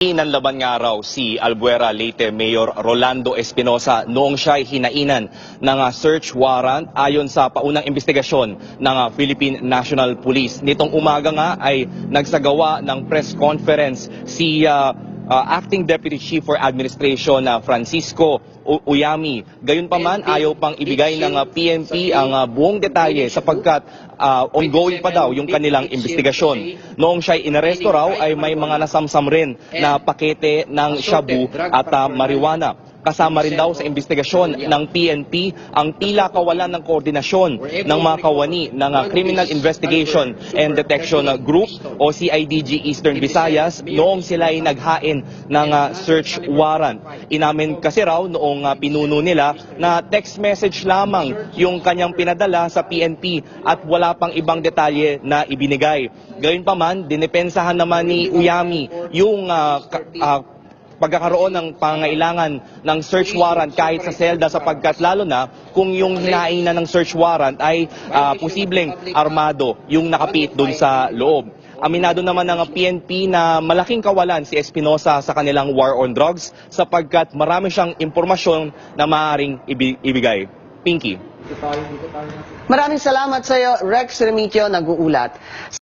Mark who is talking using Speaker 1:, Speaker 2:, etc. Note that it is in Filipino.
Speaker 1: Inanlaban nga raw si Albuera Leyte Mayor Rolando Espinosa noong siya ay hinainan ng ah, search warrant ayon sa paunang investigasyon ng ah, Philippine National Police. Nitong umaga nga ay nagsagawa ng press conference si ah, ah, Acting Deputy Chief for Administration na Francisco U- Uyami. Gayunpaman, ayaw pang ibigay ng ah, PNP ang ah, buong detalye sapagkat ah, ongoing pa daw yung kanilang investigasyon. Noong siya inaresto raw ay may mga nasamsam rin na pakete ng shabu at ah, marijuana. Kasama rin daw sa investigasyon ng PNP ang tila kawalan ng koordinasyon ng mga kawani ng ah, Criminal Investigation and Detection Group o CIDG Eastern Visayas noong sila ay naghain ng ah, search warrant. Inamin kasi raw noong ah, pinuno nila na text message lamang yung kanyang pinadala sa PNP at wala pang ibang detalye na ibinigay. Gayunpaman, dinepensahan naman ni Uyami yung ka- ah, pagkakaroon ng pangailangan ng search warrant kahit sa selda sapagkat lalo na kung yung hinaing na ng search warrant ay ah, posibleng armado yung nakapit dun sa loob. Aminado naman ng PNP na malaking kawalan si Espinosa sa kanilang war on drugs sapagkat marami siyang impormasyon na maaaring ibi- ibigay. Pinky.
Speaker 2: Maraming salamat sa iyo, Rex Remitio, nag-uulat.